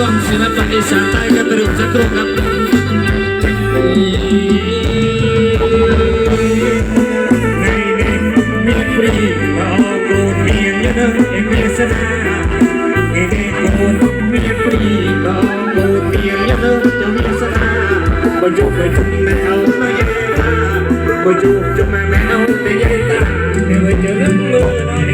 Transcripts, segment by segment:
ร่วมศิลปะอีสานใต้กันไปดูสักครู่ครับบ่จุกไปจุกแมวไม่ยาบ่จุกจุกแมวไม่เอาแต่ยายตาเดี๋อวจะเลิกมือ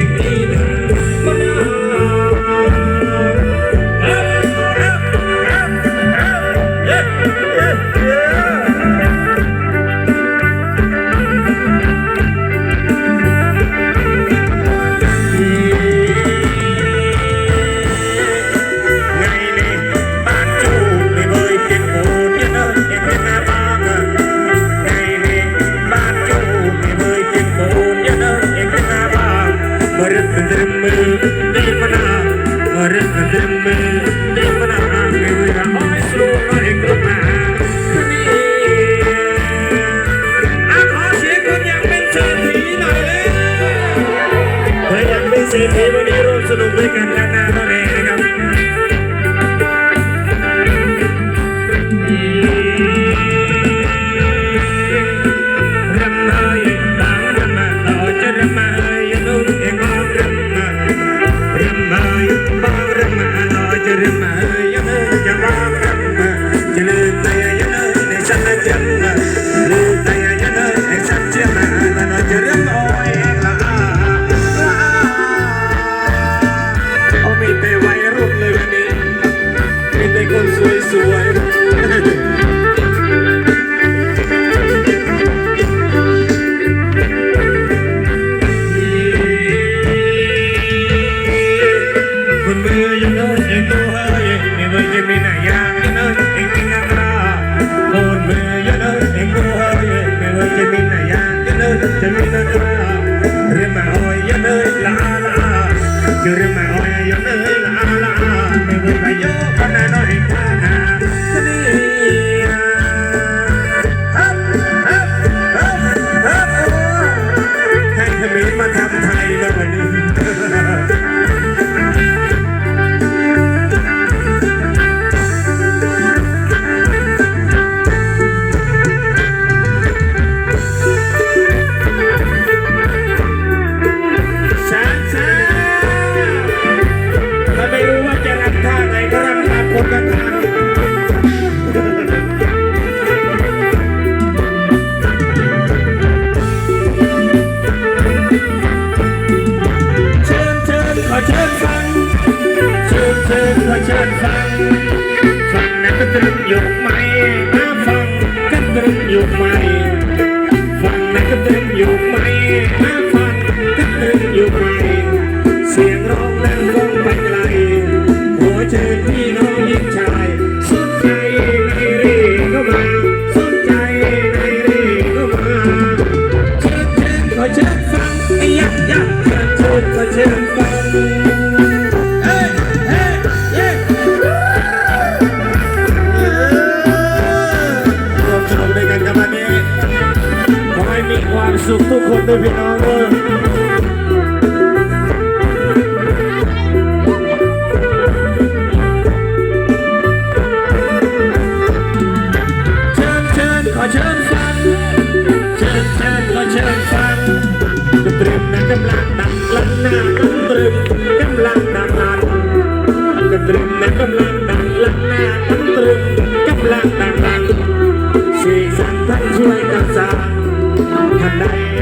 Thank you. என்ன เชิญฟังฟังนั้นก็ตรึงยกไม้ ความสุขทุกคนได้พี่น้องเชิญเชิญขอเชิญฟังดนตรียนักนกำลังดังลั่นหน้า Thank you.